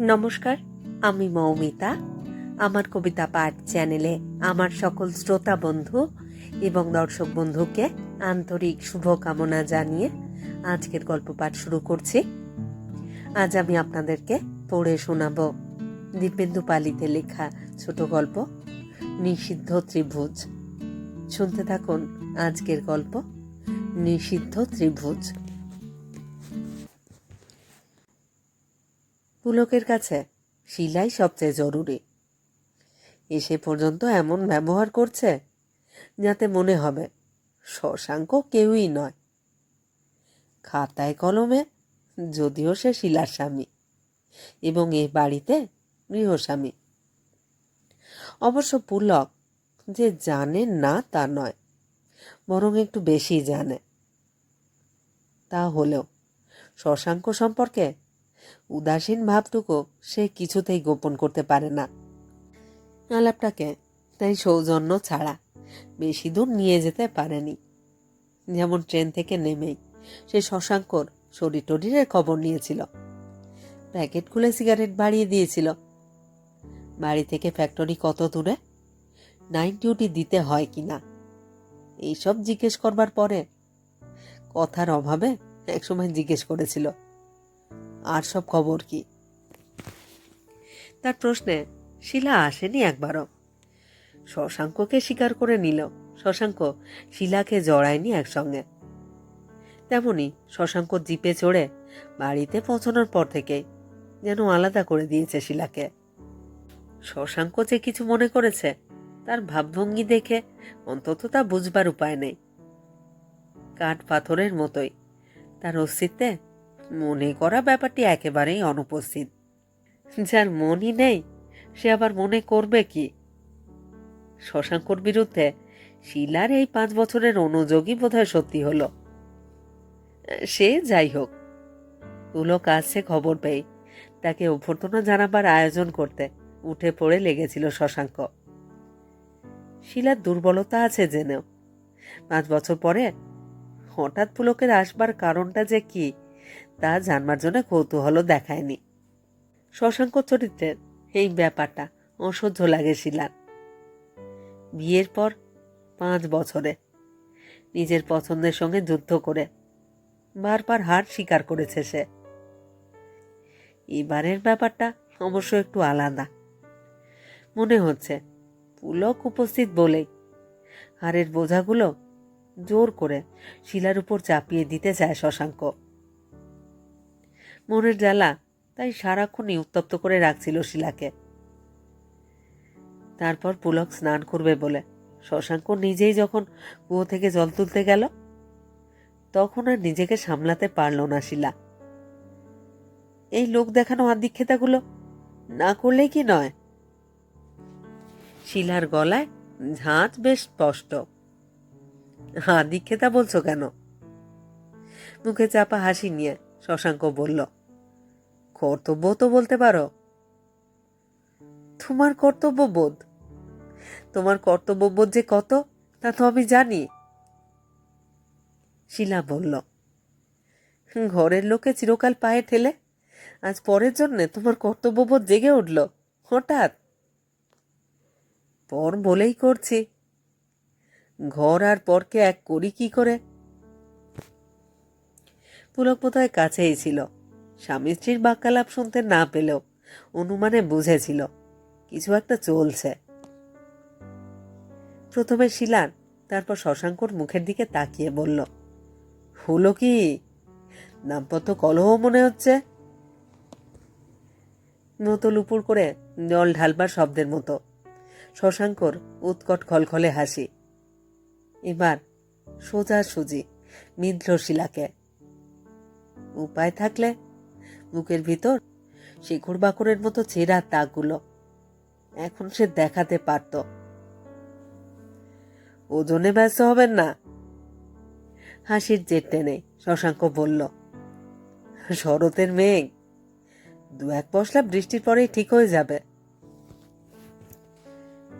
নমস্কার, আমি মৌমিতা। আমার কবিতা পাঠ চ্যানেলে আমার সকল শ্রোতা বন্ধু এবং দর্শক বন্ধুকে আন্তরিক শুভকামনা জানিয়ে আজকের গল্প পাঠ শুরু করছি। আজ আমি আপনাদেরকে পড়ে শোনাব দীপেন্দু পালিতে লেখা ছোট গল্প, নিষিদ্ধ ত্রিভুজ। শুনতে থাকুন আজকের গল্প, নিষিদ্ধ ত্রিভুজ। পুলকের কাছে। শিলাই সবচেয়ে জরুরি। এসে পর্যন্ত এমন ব্যবহার করছে যাতে মনে হবে, শশাঙ্ক কেউই নয়। খাতায় কলমে, যদিও সে শিলার স্বামী এবং এ বাড়িতে গৃহস্বামী। অবশ্য পুলক যে জানে না তা নয়, বরং একটু বেশি জানে। তা হলেও শশাঙ্ক সম্পর্কে উদাসীন ভাবটুকু সে কিছুতেই গোপন করতে পারে না। আলাপটাকে তাই সৌজন্য ছাড়া বেশি দূর নিয়ে যেতে পারেনি। যেমন ট্রেন থেকে নেমেই সে শশাঙ্কর শরীর টরিরের খবর নিয়েছিল। প্যাকেট খুলে সিগারেট বাড়িয়ে দিয়েছিল। বাড়ি থেকে ফ্যাক্টরি কত দূরে? নাইট ডিউটি দিতে হয় কি না? এইসব জিজ্ঞেস করবার পরে কথার অভাবে একসময় জিজ্ঞেস করেছিল। আর সব খবর কি? তার প্রশ্নে, শিলা আসেনি একবারও। শশাঙ্ককে স্বীকার করে নিল। শশাঙ্ক শিলাকে জড়ায়নি একসঙ্গে। তেমনি শশাঙ্ক জিপে চড়ে বাড়িতে পৌঁছানোর পর থেকে যেন আলাদা করে দিয়েছে শিলাকে। শশাঙ্ক যে কিছু মনে করেছে, তার ভাবভঙ্গি দেখে অন্তত তা বুঝবার উপায় নেই। কাঠ পাথরের মতোই। তার অস্তিত্বে মনে করা ব্যাপারটি একেবারেই অনুপস্থিত। যার মনই নেই, সে আবার মনে করবে কি? শশাঙ্কর বিরুদ্ধে শিলার এই পাঁচ বছরের অনুযোগী বোধহয় সত্যি হলো। সে যাই হোক পুলক আসছে খবর পেয়ে তাকে অভ্যর্থনা জানাবার আয়োজন করতে উঠে পড়ে লেগেছিল শশাঙ্ক। শিলার দুর্বলতা আছে জেনেও। পাঁচ বছর পরে হঠাৎ পুলকের আসবার কারণটা যে কি তা জানবার জন্য কৌতূহল দেখায়নি। শশাঙ্ক চরিত্রের এই ব্যাপারটা অসহ্য লাগে শিলার। বিয়ের পর পাঁচ বছরে নিজের পছন্দের সঙ্গে যুদ্ধ করে বারবার হার স্বীকার করেছে সে। এবারের ব্যাপারটা অবশ্য একটু আলাদা। মনে হচ্ছে পুলক উপস্থিত বলেই হারের বোঝাগুলো জোর করে শিলার উপর চাপিয়ে দিতে চায় শশাঙ্ক। মনের জ্বালা তাই সারাক্ষণই উত্তপ্ত করে রাখছিল শিলাকে। তারপর পুলক স্নান করবে বলে শশাঙ্ক নিজেই যখন কুয়ো থেকে জল তুলতে গেল, তখন আর নিজেকে সামলাতে পারল না শিলা। এই লোক দেখানো আদিক্ষেতাগুলো না করলেই কি নয়? শিলার গলায় ঝাঁজ বেশ স্পষ্ট। আদিক্ষেতা বলছো কেন? মুখে চাপা হাসি নিয়ে শশাঙ্ক বলল কর্তব্য তো বলতে পারো। তোমার কর্তব্য বোধ তোমার কর্তব্য বোধ যে কত, তা তো আমি জানি। শিলা বলল, ঘরের লোকে চিরকাল পায়ে ঠেলে, আজ পরের জন্যে তোমার কর্তব্যবোধ জেগে উঠল, হঠাৎ। পর বলেই করছি। ঘর আর পরকে এক করি কি করে? পুলক বোধহয় কাছেই ছিল। স্বামী স্ত্রীর বাক্যালাপ শুনতে না পেলেও অনুমানে বুঝেছিল কিছু একটা চলছে। প্রথমে শিলার, তারপর শশাঙ্কর মুখের দিকে তাকিয়ে বলল, হলো কি? দাম্পত্য কলহ মনে হচ্ছে? নতল উপর করে জল ঢালবার শব্দের মতো শশাঙ্কর উৎকট খলখলে হাসি। এবার সোজা সুজি মিদ্র শিলাকে। উপায় থাকলে বুকের ভিতর শিখর বাকরের মতো ছেঁড়া তাকগুলো। এখন সে দেখাতে পারত। ওজনে ব্যস্ত হবেন না। হাসির জেট টেনে শশাঙ্ক বলল, শরতের মেঘ, দু এক পশলা বৃষ্টির পরেই ঠিক হয়ে যাবে।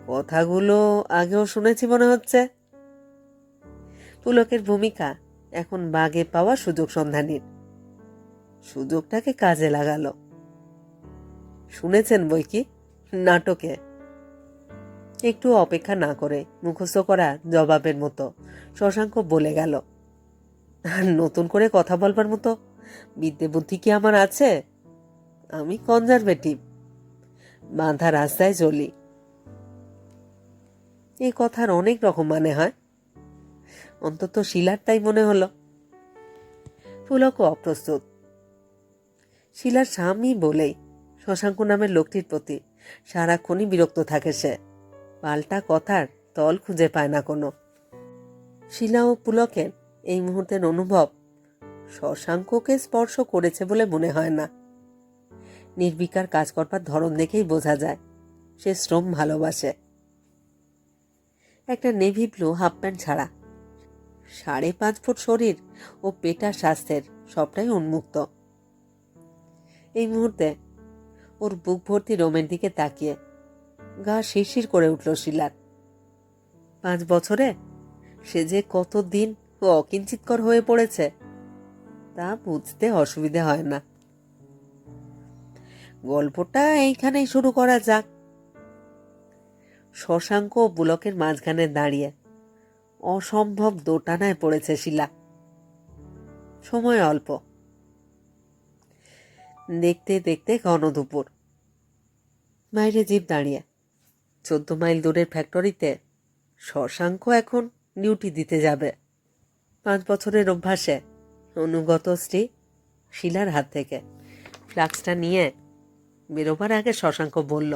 কথাগুলো আগেও শুনেছি মনে হচ্ছে। পুলকের ভূমিকা এখন বাগে পাওয়া সুযোগ সন্ধানীর। সুযোগটাকে কাজে লাগালো। শুনেছেন বই কি? নাটকে। একটু অপেক্ষা না করে মুখস্থ করা জবাবের মতো শশাঙ্ক বলে গেল নতুন করে কথা বলবার মতো বিদ্যে বুদ্ধি কি আমার আছে? আমি কনজারভেটিভ বাঁধা রাস্তায় চলি। এই কথার অনেক রকম মানে হয়। অন্তত শিলার তাই মনে হলো। পুলকও অপ্রস্তুত। শিলার স্বামী বলেই শশাঙ্ক নামের লোকটির প্রতি সারাক্ষণই বিরক্ত থাকে সে। পাল্টা কথার তল খুঁজে পায় না কোনো। শিলা ও পুলকের এই মুহূর্তের অনুভব শশাঙ্ককে স্পর্শ করেছে বলে মনে হয় না। নির্বিকার কাজ করবার ধরন দেখেই বোঝা যায় সে শ্রম ভালোবাসে। একটা নেভি ব্লু হাফ প্যান্ট ছাড়া সাড়ে পাঁচ ফুট শরীর ও পেটা স্বাস্থ্যের সবটাই উন্মুক্ত। এই মুহূর্তে। ওর বুক ভর্তি রোমের দিকে তাকিয়ে। গা শিরশির করে উঠল শিলার। পাঁচ বছরে? সে যে কত দিন ও অকিঞ্চিতকর হয়ে পড়েছে, তা বুঝতে অসুবিধে হয় না। গল্পটা এইখানেই শুরু করা যাক। শশাঙ্ক ও বুলকের মাঝখানে দাঁড়িয়ে। অসম্ভব দোটানায় পড়েছে শিলা। সময় অল্প। দেখতে দেখতে ঘন দুপুর। বাইরে জিপ দাঁড়িয়ে। চোদ্দ মাইল দূরের ফ্যাক্টরিতে শশাঙ্ক এখন ডিউটি দিতে যাবে। পাঁচ বছরের অভ্যাসে অনুগত স্ত্রী শিলার হাত থেকে। ফ্লাক্সটা নিয়ে বেরোবার আগে শশাঙ্ক বলল,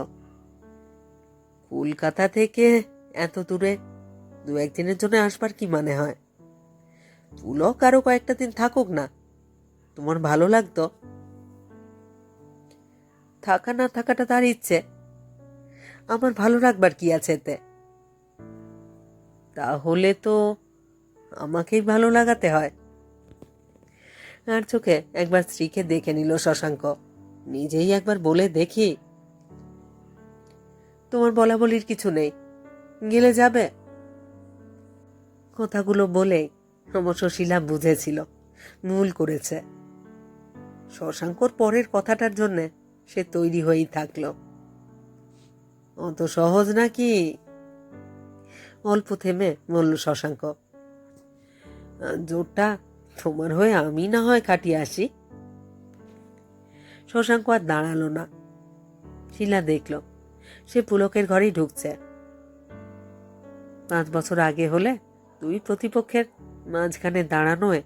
কলকাতা থেকে এত দূরে দু একদিনের জন্য আসবার কি মানে হয়? পুলক আরও কয়েকটা দিন থাকুক না। তোমার ভালো লাগতো থাকা না থাকাটা তার ইচ্ছে। আমার ভালো রাখবার কি আছে এতে? তাহলে তো আমাকেই ভালো লাগাতে হয়। আর চোখে একবার স্ত্রীকে দেখে নিল শশাঙ্ক। নিজেই একবার বলে দেখি। তোমার বলা বলির কিছু নেই। গেলে যাবে? কথাগুলো বলে অবশ্য শিলা বুঝেছিল। ভুল করেছে। শশাঙ্কর পরের কথাটার জন্যে সে তৈরি হয়েই থাকল। অত সহজ নাকি? অল্প থেমে বলল শশাঙ্ক, জোরটা তোমার হয়ে আমি না হয় কাটিয়ে আসি। শশাঙ্ক আর দাঁড়াল না। শিলা দেখল, সে পুলকের ঘরেই ঢুকছে। পাঁচ বছর আগে হলে দুই প্রতিপক্ষের মাঝখানে দাঁড়ানোয়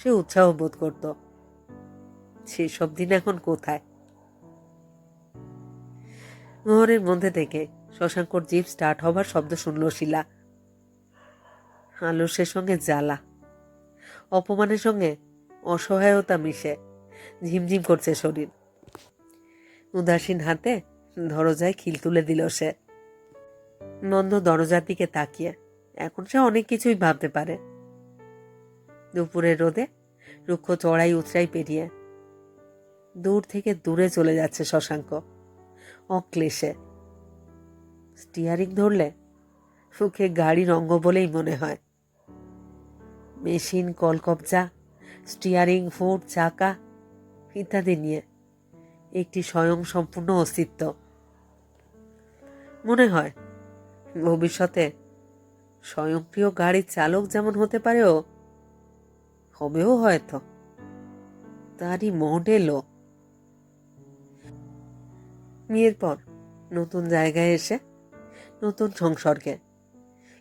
সে উৎসাহ বোধ করত। সেসব দিন এখন কোথায়? মোহরের মধ্যে থেকে শশাঙ্কর জিপ স্টার্ট হবার শব্দ শুনল শিলা। আলস্যের সঙ্গে জ্বালা। অপমানের সঙ্গে অসহায়তা মিশে। ঝিমঝিম করছে শরীর। উদাসীন হাতে দরজায় খিল তুলে দিল সে। নন্দ দরজার দিকে তাকিয়ে। এখন সে অনেক কিছুই ভাবতে পারে। দুপুরের রোদে রুক্ষ চড়াই উতরাই পেরিয়ে দূর থেকে দূরে চলে যাচ্ছে শশাঙ্ক। অক্লেশে স্টিয়ারিং ধরলে সুখে গাড়ির অঙ্গ বলেই মনে হয়। মেশিন, কলকবজা, স্টিয়ারিং, ফুট, চাকা ইত্যাদি নিয়ে একটি স্বয়ং সম্পূর্ণ অস্তিত্ব। মনে হয় ভবিষ্যতে স্বয়ংক্রিয় গাড়ির চালক যেমন হতে পারেও, হবেও হয়তো। তারই মডেলও। বিয়ের পর নতুন জায়গায় এসে নতুন সংসর্গে।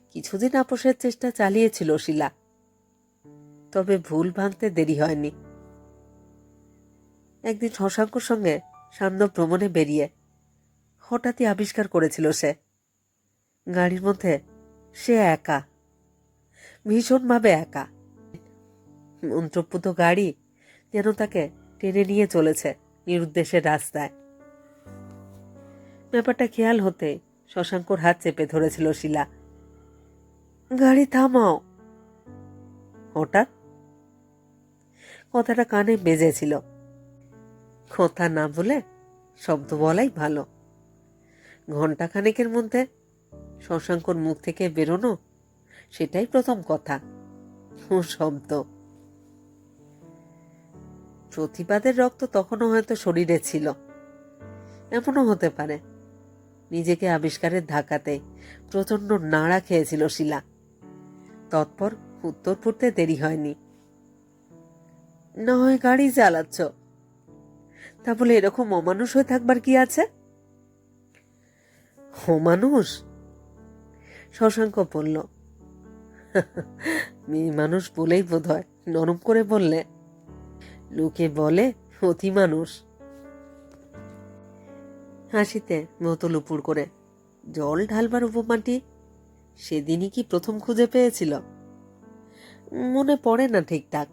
কিছুদিন আপোষের চেষ্টা চালিয়েছিল শিলা। তবে ভুল ভাঙতে দেরি হয়নি। একদিন শশাঙ্কর সঙ্গে সান্ধ্য ভ্রমণে বেরিয়ে হঠাৎই আবিষ্কার করেছিল সে। গাড়ির মধ্যে সে একা, ভীষণভাবে একা। মন্ত্রপুত গাড়ি যেন তাকে টেনে নিয়ে চলেছে নিরুদ্দেশের রাস্তায়। ব্যাপারটা খেয়াল হতে শশাঙ্কর হাত চেপে ধরেছিল শিলা। গাড়ি থামাও। হঠাৎ কথাটা কানে বেজেছিল। কথা না বলে শব্দ বলাই ভালো। ঘণ্টা খানেকের মধ্যে শশাঙ্কর মুখ থেকে বেরোনো সেটাই প্রথম কথা। ও শব্দ। প্রতিবাদের রক্ত তখনও হয়তো শরীরে ছিল। এমনও হতে পারে। নিজেকে আবিষ্কারের ধাক্কাতে প্রচণ্ড নাড়া খেয়েছিল শিলা। তৎপর উত্তর ফুটতে দেরি হয়নি। না হয় গাড়ি চালাচ্ছ। তা বলে এরকম অমানুষ হয়ে থাকবার কি আছে? অমানুষ? শশাঙ্ক বলল মেয়ে মানুষ বলেই বোধ হয় নরম করে বললে। লোকে বলে অতি মানুষ। হাসিতে বোতল উপুর করে জল ঢালবার উপমাটি সেদিনই কি প্রথম খুঁজে পেয়েছিল? মনে পড়ে না ঠিকঠাক।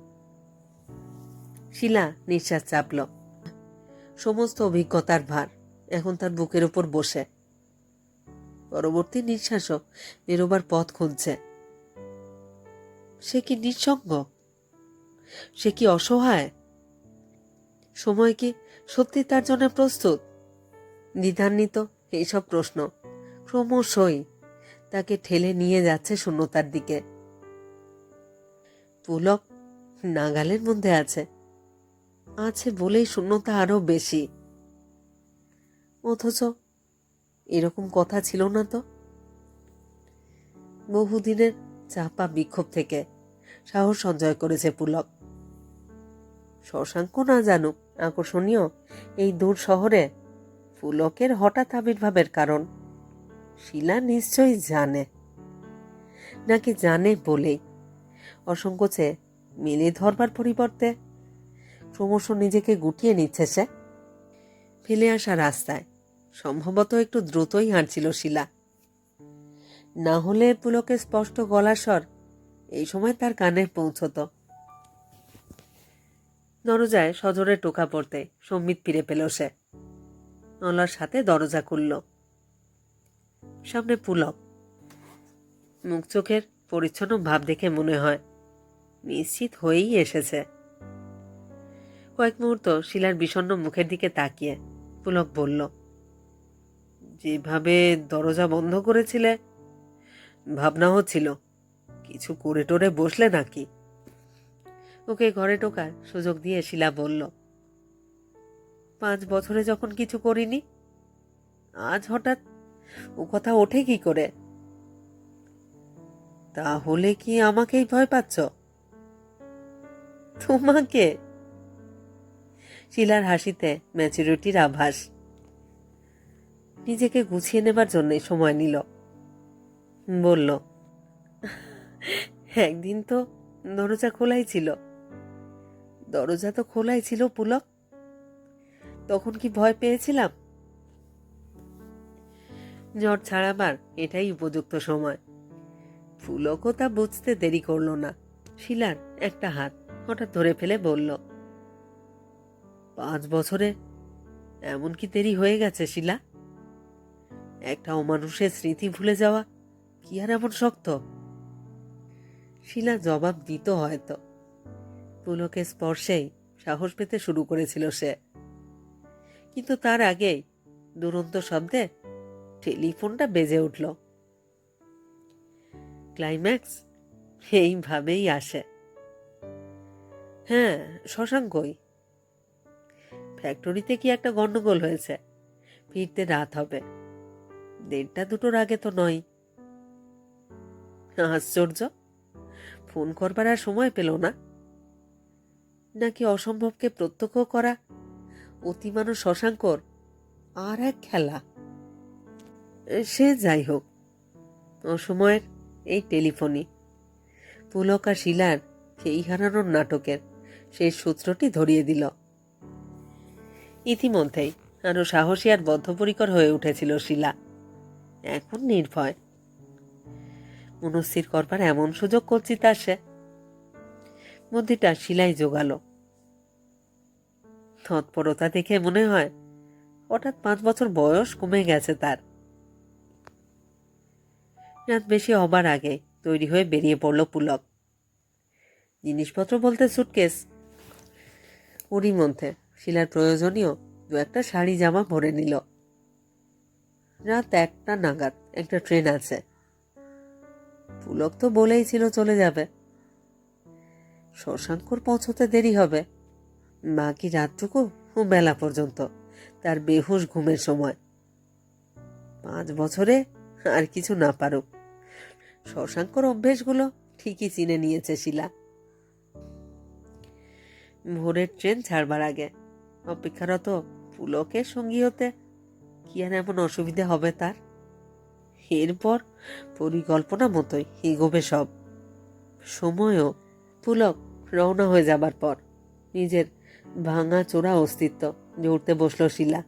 শিলা নিঃশ্বাস চাপল। সমস্ত অভিজ্ঞতার ভার এখন তার বুকের উপর বসে। পরবর্তী নিঃশ্বাসও বেরোবার পথ খুঁজছে। সে কি নিঃসঙ্গ? সে কি অসহায়? সময় কি সত্যি তার জন্য প্রস্তুত? দ্বিধান্বিত এইসব প্রশ্ন ক্রমশই তাকে ঠেলে নিয়ে যাচ্ছে শূন্যতার দিকে। পুলক নাগালের মধ্যে আছে। আছে বলেই শূন্যতা আরও বেশি। অথচ এরকম কথা ছিল না তো। বহুদিনের চাপা বিক্ষোভ থেকে সাহস সঞ্চয় করেছে পুলক। শশাঙ্ক না জানুক, আকর্ষণীয় এই দূর শহরে পুলকের হঠাৎ আবির্ভাবের কারণ? শিলা নিশ্চয়ই জানে। নাকি জানে বলেই অসংকোচে মেলে ধরবার পরিবর্তে। ক্রমশ নিজেকে গুটিয়ে নিচ্ছে সে। ফেলে আসা রাস্তায়। সম্ভবত একটু দ্রুতই হাঁটছিল শিলা। না হলে পুলকে স্পষ্ট গলার স্বর এই সময় তার কানে পৌঁছত। দরজায় সজোরে টোকা পড়তে সম্মিত ফিরে পেল সে। নলার সাথে দরজা খুলল। সামনে পুলক। মুখ চোখের পরিচ্ছন্ন ভাব দেখে মনে হয়, নিশ্চিত হয়েই এসেছে। কয়েক মুহূর্ত শিলার বিষণ্ণ মুখের দিকে তাকিয়ে পুলক বলল, যেভাবে দরজা বন্ধ করেছিলে, ভাবনা হচ্ছিল, কিছু করে টোরে বসলে নাকি? ওকে ঘরে টোকার সুযোগ দিয়ে শিলা বলল পাঁচ বছরে যখন কিছু করিনি, আজ হঠাৎ ও কথা ওঠে কি করে? তাহলে কি আমাকেই ভয় পাচ্ছ? তোমাকে? শিলার হাসিতে ম্যাচুরিটির আভাস। নিজেকে গুছিয়ে নেবার জন্য সময় নিল। বলল, একদিন তো দরজা খোলাই ছিল। দরজা তো খোলাই ছিল পুলক। তখন কি ভয় পেয়েছিলাম? জ্বর ছাড়াবার এটাই উপযুক্ত সময়। ফুলকও তা বুঝতে দেরি করল না। শিলার একটা হাত হঠাৎ ধরে ফেলে বলল, পাঁচ বছরে এমন কি দেরি হয়ে গেছে শিলা? একটা অমানুষের স্মৃতি ভুলে যাওয়া কি আর এমন শক্ত? শিলা জবাব দিত হয়তো। পুলকের স্পর্শেই সাহস পেতে শুরু করেছিল সে। কিন্তু তার আগেই দুরন্ত শব্দে টেলিফোনটা বেজে উঠল। ক্লাইম্যাক্স এইভাবেই আসে। হ্যাঁ শশাঙ্কই। ফ্যাক্টরিতে কি একটা গন্ডগোল হয়েছে? ফিরতে রাত হবে। দেড়টা দুটোর আগে তো নয়। আশ্চর্য! ফোন করবার আর সময় পেল না। নাকি অসম্ভবকে প্রত্যক্ষ করা অতিমানব শশাঙ্কর আর এক খেলা। সে যাই হোক, অসময়ের এই টেলিফোনই পুলক আর শিলার সেই হারানোর নাটকের সেই সূত্রটি ধরিয়ে দিল। ইতিমধ্যেই আরও সাহসী আর বদ্ধপরিকর হয়ে উঠেছিল শিলা। এখন নির্ভয়। মনস্থির করবার এমন সুযোগ করছি তার সে। মধ্যেটা শিলাই জোগালো তৎপরতা দেখে মনে হয় হঠাৎ পাঁচ বছর বয়স কমে গেছে তার। রাত বেশি হবার আগে তৈরি হয়ে বেরিয়ে পড়ল পুলক। জিনিসপত্র বলতে সুটকেস ওরই মধ্যে শিলার প্রয়োজনীয় দু একটা শাড়ি জামা ভরে নিল। রাত একটা নাগাদ একটা ট্রেন আছে। পুলক তো বলেই ছিল চলে যাবে। শশাঙ্কর পৌঁছতে দেরি হবে। বাকি রাতটুকু ও বেলা পর্যন্ত? তার বেহুশ ঘুমের সময়। পাঁচ বছরে আর কিছু না পারুক। শশাঙ্কর অভ্যেসগুলো ঠিকই চিনে নিয়েছে শিলা। ভোরের ট্রেন ছাড়বার আগে অপেক্ষারত পুলকের সঙ্গী হতে কি আর এমন অসুবিধে হবে তার? এরপর পরিকল্পনা মতোই এগোবে সব। সময়ও পুলক রওনা হয়ে যাবার পর নিজের ভাঙা চোরা অস্তিত্ব। জড়তে বসল শিলা।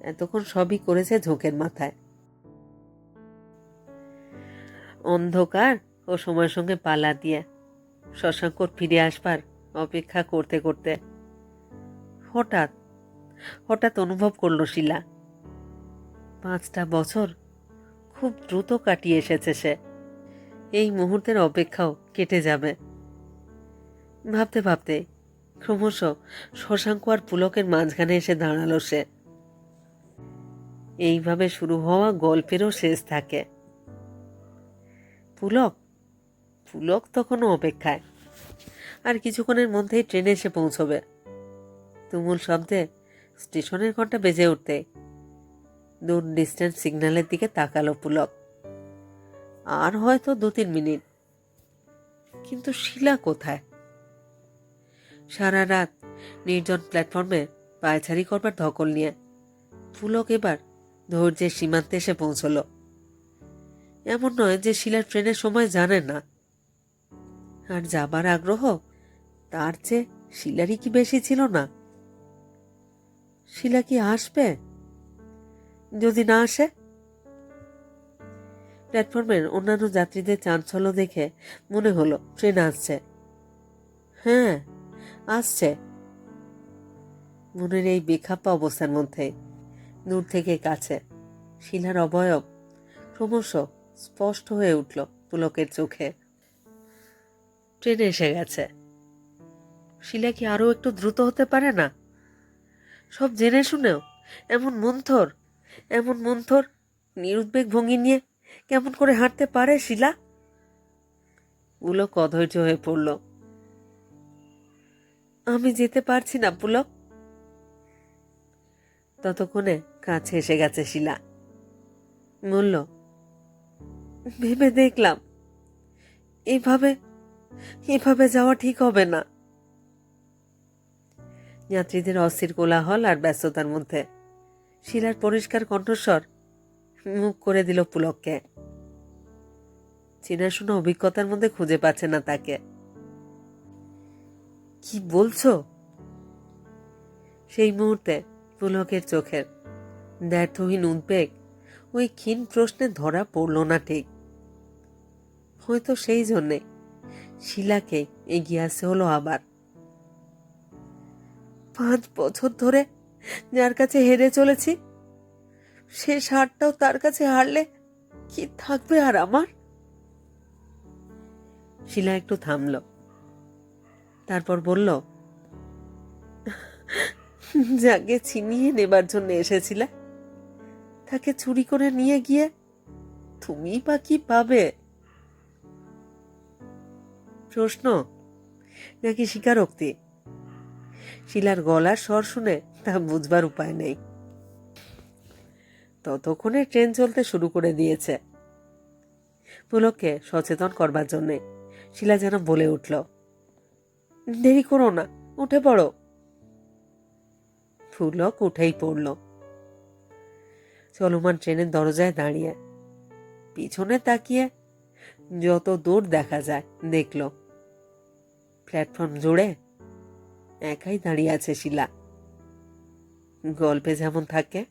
এতক্ষণ সবই করেছে ঝোঁকের মাথায়। অন্ধকার ও সময়ের সঙ্গে পালা দিয়ে শশাঙ্কর ফিরে আসবার অপেক্ষা করতে করতে হঠাৎ হঠাৎ অনুভব করল শিলা। পাঁচটা বছর খুব দ্রুত কাটিয়ে এসেছে সে। এই মুহূর্তের অপেক্ষাও কেটে যাবে। ভাবতে ভাবতে ক্রমশ শশাঙ্ক আর পুলকের মাঝখানে এসে দাঁড়াল সে। এইভাবে শুরু হওয়া গল্পেরও শেষ থাকে। পুলক? পুলক তখনও অপেক্ষায়। আর কিছুক্ষণের মধ্যেই ট্রেনে এসে পৌঁছবে। তুমুল শব্দে স্টেশনের ঘণ্টা বেজে উঠতে দূর ডিস্টেন্স সিগন্যালের দিকে তাকালো পুলক। আর হয়তো দু তিন মিনিট। কিন্তু শিলা কোথায়? সারা রাত নির্জন প্ল্যাটফর্মে পায়ছারি করবার ধকল নিয়ে। পুলক এবার ধৈর্যের সীমান্তে এসে পৌঁছলো। এমন নয় যে শিলার ট্রেনের সময় জানে না। আর যাবার আগ্রহ তার চেয়ে শিলারই কি বেশি ছিল না? শিলা কি আসবে? যদি না আসে? প্ল্যাটফর্মের অন্যান্য যাত্রীদের চাঞ্চল্য দেখে মনে হলো ট্রেন আসছে। হ্যাঁ আসছে। মনের এই বেখাপ্পা অবস্থার মধ্যে, দূর থেকে কাছে, শিলার অবয়ব ক্রমশ স্পষ্ট হয়ে উঠল পুলকের চোখে। ট্রেন এসে গেছে। শিলা কি আরও একটু দ্রুত হতে পারে না? সব জেনে শুনেও এমন মন্থর এমন মন্থর, নিরুদ্বেগ ভঙ্গি নিয়ে কেমন করে হাঁটতে পারে শিলা? পুলক অধৈর্য হয়ে পড়ল। আমি যেতে পারছি না, পুলক। ততক্ষণে কাছে এসে গেছে শিলা। বলল, ভেবে দেখলাম, এভাবে এভাবে যাওয়া ঠিক হবে না। যাত্রীদের অস্থির কোলাহল আর ব্যস্ততার মধ্যে শিলার পরিষ্কার কণ্ঠস্বর মুখ করে দিল পুলককে। চেনাশোনা অভিজ্ঞতার মধ্যে খুঁজে পাচ্ছে না তাকে। কি বলছো? সেই মুহূর্তে পুলকের চোখের ব্যর্থহীন উদ্বেগ ওই ক্ষীণ প্রশ্নে ধরা পড়ল না ঠিক। হয়তো সেই জন্যে শিলাকে এগিয়ে আসতে হলো আবার। পাঁচ বছর ধরে যার কাছে হেরে চলেছি, সে সারটাও তার কাছে হারলে কি থাকবে আর আমার? শিলা একটু থামল। তারপর বলল, যাকে ছিনিয়ে নেবার জন্য এসেছিলে, তাকে চুরি করে নিয়ে গিয়ে তুমি বা কি পাবে? প্রশ্ন নাকি স্বীকারোক্তি? শিলার গলার স্বর শুনে তা বুঝবার উপায় নেই। ততক্ষণে ট্রেন চলতে শুরু করে দিয়েছে। পুলককে সচেতন করবার জন্যে শিলা যেন বলে উঠল দেরি করো না, উঠে পড়ো। ফুলক উঠেই পড়ল। চলমান ট্রেনের দরজায় দাঁড়িয়ে পিছনে তাকিয়ে যত দূর দেখা যায় দেখল। প্ল্যাটফর্ম জুড়ে একাই দাঁড়িয়ে আছে শিলা। গল্পে যেমন থাকে